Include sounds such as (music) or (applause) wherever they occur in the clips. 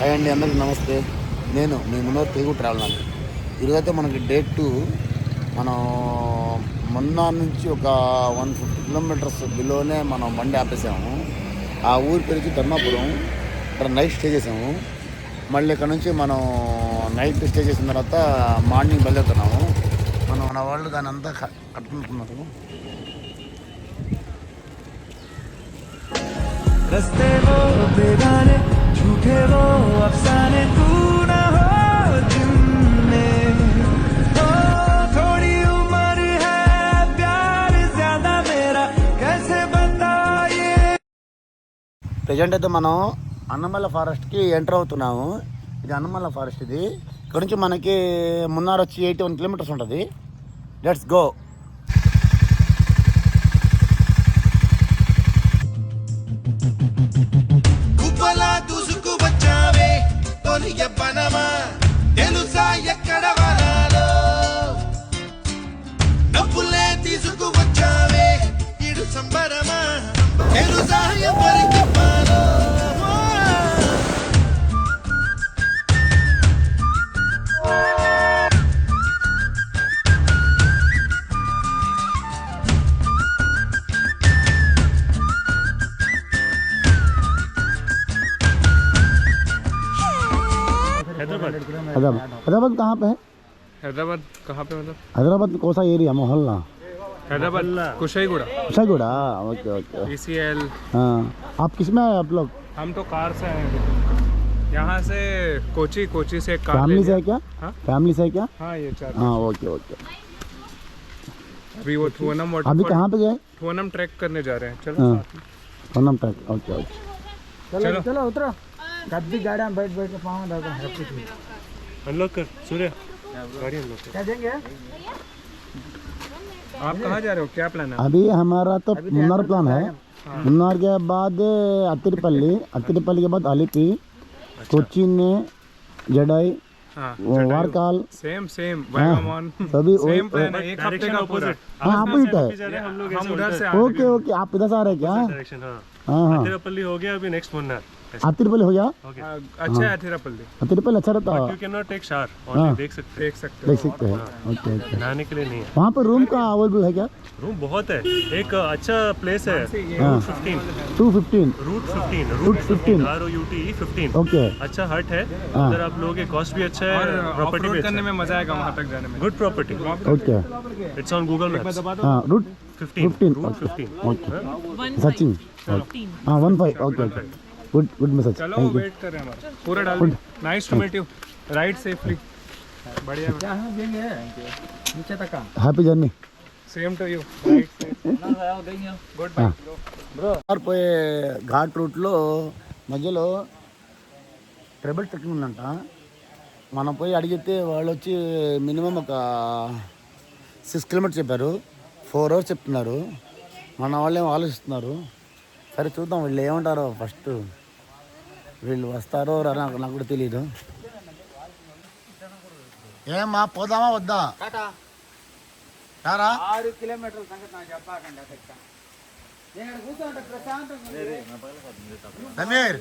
Hi అండి అందరికీ నమస్తే నేను మీ మున్నూరు తెలుగు ట్రావెల్ అండి ఈరోజైతే మనకి డేట్ టూ మనం మొన్న నుంచి ఒక వన్ ఫిఫ్టీ కిలోమీటర్స్ బిలోనే మనం బండి ఆపేసాము ఆ ఊరి పెరిగి ధర్మాపురం ఇక్కడ నైట్ స్టే చేసాము మళ్ళీ ఇక్కడ నుంచి మనం నైట్ స్టే చేసిన తర్వాత మార్నింగ్ బయలుదేరుతున్నాము మనం మన వాళ్ళు దాని అంతా కట్టుకుంటున్నారు రస్తే वो बेगाने झूठे वो अफसाने तू न हो जिनमें ओ थोड़ी उम्र है प्यार ज्यादा मेरा कैसे बताइए ప్రజెంట్ అయితే మనం అన్నమల్ల ఫారెస్ట్కి ఎంటర్ అవుతున్నాము ఇది అన్నమల్ల ఫారెస్ట్ ఇది ఇక్కడ నుంచి మనకి మున్నార్ వచ్చి ఎయిటీ వన్ కిలోమీటర్స్ ఉంటుంది లెట్స్ గో కుప్పలా దూసుకు వచ్చావే తొలి పనమా తెలుసా ఎక్కడ వనాలో డబ్బులే తీసుకు వచ్చావే ఇడు సంబరమా తెలుసా ఎవరికి हैदराबाद कहाँ पे है? हैदराबाद कहाँ पे मतलब? हैदराबाद कौन सा एरिया? मोहल्ला। Hyderabad Kushaiguda Kushaguda. Okay okay. PCL हाँ आप किसमें आए आप लोग? हम तो कार से आए हैं। यहाँ से कोची कोची से कार फैमिली से है क्या? हाँ? फैमिली से है क्या? हाँ ये चार हाँ ओके ओके। अभी वो थुवनम अभी कहाँ पे गए? थुवनम ट्रैक करने जा रहे हैं। चलो। हाँ साथ में। Sonam track okay okay. चलो। चलो उतरो। कभी गाड़ी में बैठ बैठ के पाँव दर्द है अनलॉक कर सूर्य गाड़ी अनलॉक क्या देंगे? आप कहाँ जा रहे हो? क्या प्लान है? अभी हमारा तो मुन्नार प्लान है। मुन्नार के बाद अत्तिरपल्ली अत्तिरपल्ली के बाद अलिपी कोचिन जडाई हाँ वारकाल। सेम सेम सभी सेम प्लान है एक हफ़्ते का पूरा हाँ अपोजिट है। हम उधर से ओके ओके आप इधर से आ रहे हैं क्या? डायरेक्शन हाँ। हाँ हाँ। तिरुपल्ली हो गया अभी नेक्स्ट मुन्नार। अत्तिरपल्ली हो गया? हाँ, अच्छा है थिरापल्ली अत्तिरपल्ली अच्छा रहता। है यू कैन नॉट टेक शार हाँ। देख सकते देख सकते देख सकते हैं। Okay okay. नहाने के लिए नहीं है। वहाँ पर रूम का अवेलेबल है क्या? रूम बहुत है। एक अच्छा प्लेस है। हाँ। Fifteen two fifteen route fifteen Route route 15. Fifteen R O U T fifteen okay अच्छा हट है। हाँ। उधर आप लोगे कॉस्ट भी अच्छा है प्रॉपर्टी भी अच्छा करने में मज़ा आएगा वहाँ तक जाने में। Good property okay it's on Google maps हाँ route fifteen fifteen route okay fifteen okay Sachin. हाँ one five okay okay good good message चलो थैंक यू वेट कर रहे हैं हमारा पूरा डाल दो nice to meet you ride safely बढ़िया क्या हम देंगे नीचे तक का happy journey same to you ride goodbye పోయే ఘాట్ రూట్లో మధ్యలో ట్రిబుల్ ట్రెక్కింగ్ ఉందంట మనం పోయి అడిగితే వాళ్ళు వచ్చి మినిమం ఒక సిక్స్ కిలోమీటర్స్ చెప్పారు ఫోర్ అవర్స్ చెప్తున్నారు మన వాళ్ళు ఏమో ఆలోచిస్తున్నారు సరే చూద్దాం వీళ్ళు ఏమంటారో ఫస్ట్ వీళ్ళు వస్తారో రారో నాకు నాకు కూడా తెలియదు ఏమా పోదామా వద్దా? రారా ఆరు కిలోమీటర్ల సంగతి నాకు చెప్పాకండి అక్కడ నేను ఇక్కడ కూర్చోంటే ప్రశాంతంగా ఉంది. సమీర్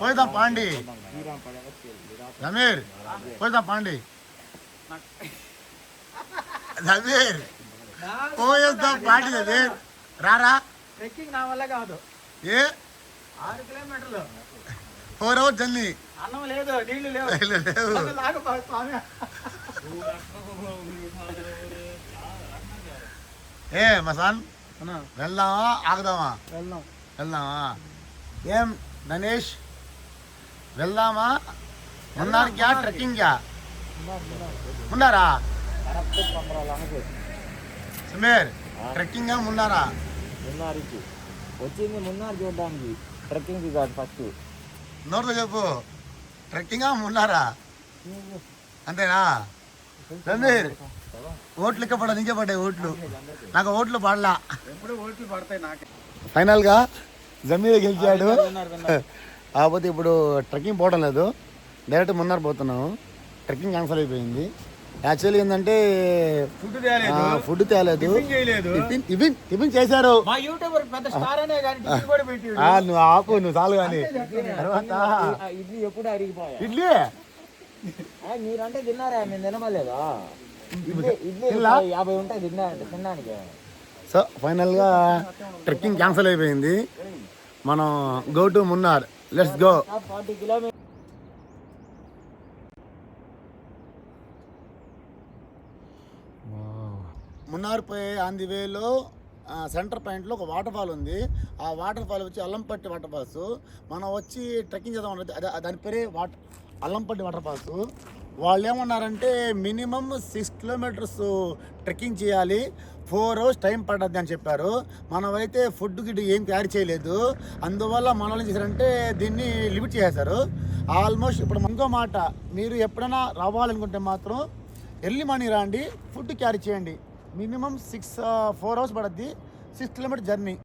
పోయిదాం పాండి. సమీర్ పోయిదాం పాండి. సమీర్ పోయేద్దాం పాండి సమీర్. రారా? ట్రెక్కింగ్ నా వల్ల కాదు. ఏ? ఆరు కిలోమీటర్లు. ఫోర్ అవర్స్ జర్నీ అన్నం లేదు నీళ్ళు లేవు లేవు ఒక లాగు పా స్వామి ఏ మసాన్ వెళ్దామా ఆగుదామా వెళ్దాం వెళ్దామా ఏం ననేష్ వెళ్దామా మున్నార్ క్యా ట్రెక్కింగ్ క్యా మున్నారా సమీర్ ట్రెక్కింగ్ మున్నారా మున్నారికి వచ్చింది మున్నార్ చూడడానికి ట్రెక్కింగ్ కాదు ఫస్ట్ నోరుతో చెప్పు. ట్రెక్కింగా మున్నారా? అంతేనా? సమీర్ ఓట్లు ఇక్క పడ నీకే పడ్డాయి ఓట్లు. నాకు ఓట్లు పడలా. ఎప్పుడు ఓట్లు పడతాయి నాకు ఫైనల్గా జమీర్ గెలిచాడు. కాకపోతే ఇప్పుడు ట్రెక్కింగ్ పోవడం లేదు. డైరెక్ట్ మున్నారు పోతున్నాము. ట్రెక్కింగ్ క్యాన్సల్ అయిపోయింది. యాక్చువల్లీ ఏంటంటే ఫుడ్ తేలేదు. ఫుడ్ తేలేదు. టిఫిన్ చేయలేదు. టిఫిన్ చేశారు నువ్వు ఆపు నువ్వు చాలు కానీ తర్వాత ఇడ్లీ ఎప్పుడు అరిగిపోయా? ఇడ్లీ? ఆ, మీరంటే తిన్నారా? మేము తినమలేదా? యాభై ఉంటాయి తిన్నా తినడానికి. సో ఫైనల్గా ట్రెక్కింగ్ క్యాన్సిల్ అయిపోయింది. మనం go to Munnar. Let's go forty kilometre Munnar పోయే ఆన్ ది వేలో సెంటర్ పాయింట్లో ఒక వాటర్ ఫాల్ ఉంది. ఆ వాటర్ ఫాల్ వచ్చి అల్లంపట్టి వాటర్ ఫాల్స్. మనం వచ్చి ట్రెక్కింగ్ చేద్దాం అదే దాని పేరే వాటర్ అల్లంపట్టి వాటర్ ఫాల్స్. వాళ్ళు ఏమన్నారంటే మినిమం సిక్స్ కిలోమీటర్స్ ట్రెక్కింగ్ చేయాలి. ఫోర్ అవర్స్ టైం పడుతుంది అని చెప్పారు. మనమైతే ఫుడ్ గిడ్ ఏం తయారు చేయలేదు. అందువల్ల మనం చేశారంటే దీన్ని లిమిట్ చేసేశారు. ఆల్మోస్ట్ ఇప్పుడు ఇంకో మాట మీరు ఎప్పుడైనా రావాలనుకుంటే మాత్రం ఎర్లీ మార్నింగ్ రండి ఫుడ్ క్యారీ చేయండి. Minimum six four hours పడద్ది. Six kilometre journey.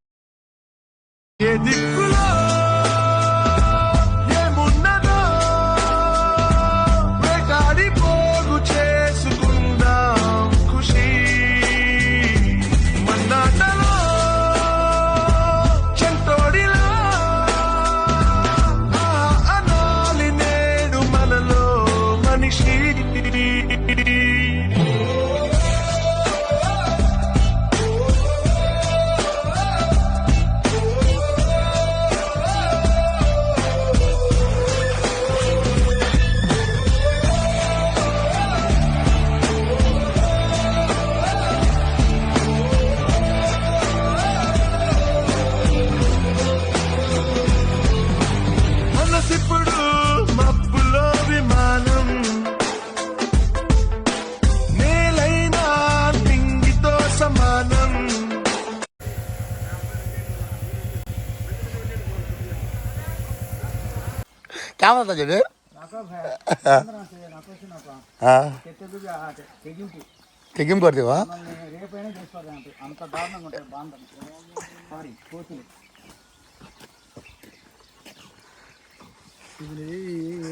ఇది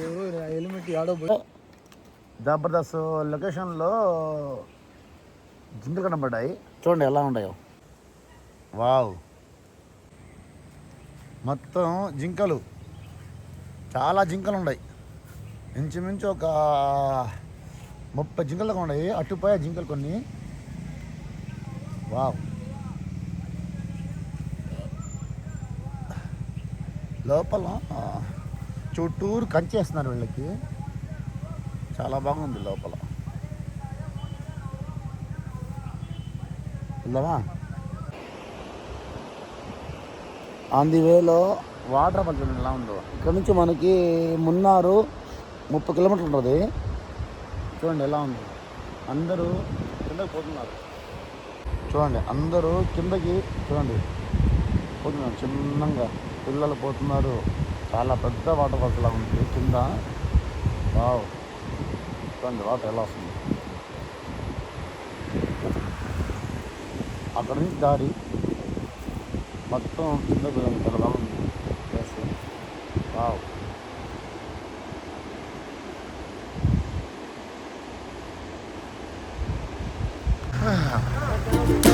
ఎవరో హెల్మెట్ ఆడో జబర్దస్త్ లొకేషన్లో జింకలు కనబడ్డాయి. చూడండి ఎలా ఉన్నాయో. వావ్. మొత్తం జింకలు. చాలా జింకలు ఉన్నాయి. ఇంచుమించు ఒక ముప్పై జింకలు ఉన్నాయి. అటుపోయే జింకలు కొన్ని. వావ్. లోపల చుట్టూరు కంచేస్తున్నారు వీళ్ళకి. చాలా బాగుంది లోపల. వెళ్దామా? ఆన్ ది వేలో వాటర్ ఫాల్ చూడండి ఎలా ఉందో. ఇక్కడ నుంచి మనకి మున్నారు ముప్పై కిలోమీటర్లు ఉంటుంది. చూడండి ఎలా ఉంది. అందరూ కిందకి పోతున్నారు. చూడండి అందరూ కిందకి చూడండి పోతున్నారు చిన్నగా. పిల్లలు పోతున్నారు. చాలా పెద్ద వాటర్ ఫాల్స్ లాగా ఉంది. కింద వావ్. చూడండి వాటర్ ఎలా వస్తుంది. అక్కడ నుంచి దారి మొత్తం కింద బాగుంది. ప్లేస్ వావ్ (sighs)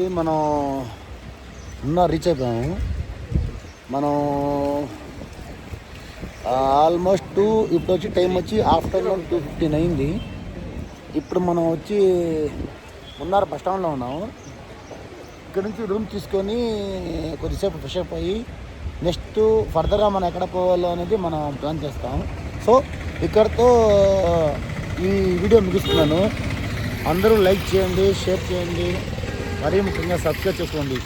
ఫైనల్లీ మనం ఉన్న రీచ్ అయిపోయాము. మనం ఆల్మోస్ట్ టూ ఇప్పుడు వచ్చి టైం వచ్చి ఆఫ్టర్నూన్ టూ ఫిఫ్టీన్ అయింది. ఇప్పుడు మనం వచ్చి ఉన్నారు బస్ స్టాండ్లో ఉన్నాము. ఇక్కడ నుంచి రూమ్ తీసుకొని కొద్దిసేపు ఫ్రెష్ అప్ అయ్యి నెక్స్ట్ ఫర్దర్గా మనం ఎక్కడ పోవాలో అనేది మనం ప్లాన్ చేస్తాం. సో ఇక్కడతో ఈ వీడియో ముగిస్తున్నాను. అందరూ లైక్ చేయండి షేర్ చేయండి. మరీ ముఖ్యంగా సబ్స్క్రైబ్ చేసుకోండి.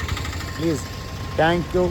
ప్లీజ్. Thank you.